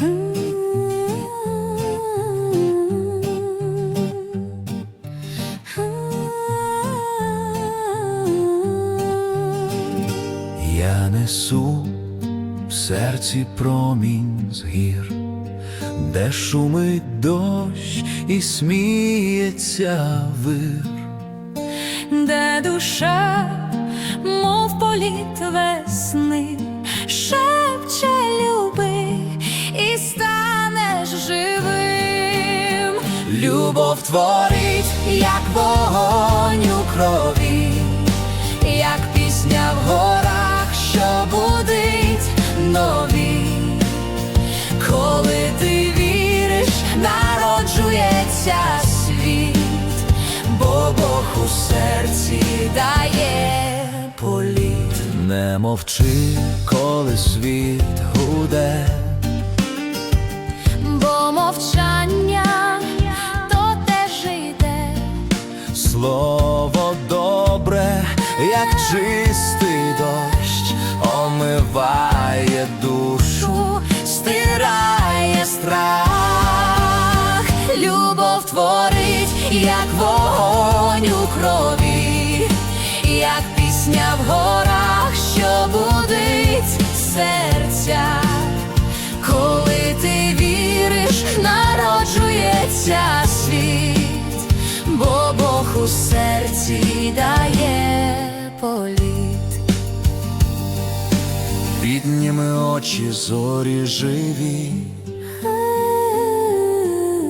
Я несу в серці промінь з гір, де шумить дощ і сміється вир. де душа, Любов творить, як вогонь у крові, як пісня в горах, що будить нові. коли ти віриш, Народжується світ, бо Бог у серці дає політ. Не мовчи, коли світ гуде. Як чистий дощ, омиває душу, стирає страх, Любов творить, як вогонь у крові, як пісня в горах, що будить серця, коли ти віриш, народжується світ, бо Бог у серці дає підніми очі зорі живі,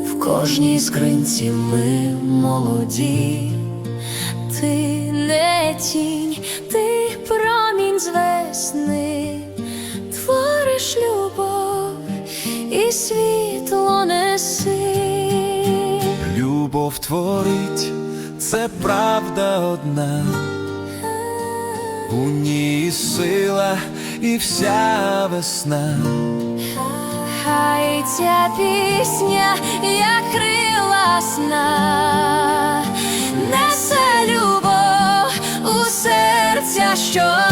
В кожній скринці ми молоді, ти не тінь, ти промінь з весни, твориш любов і світло неси. любов творить, це правда одна у ній сила і вся весна. Хай ця пісня, як крила сна, несе любов у серця що.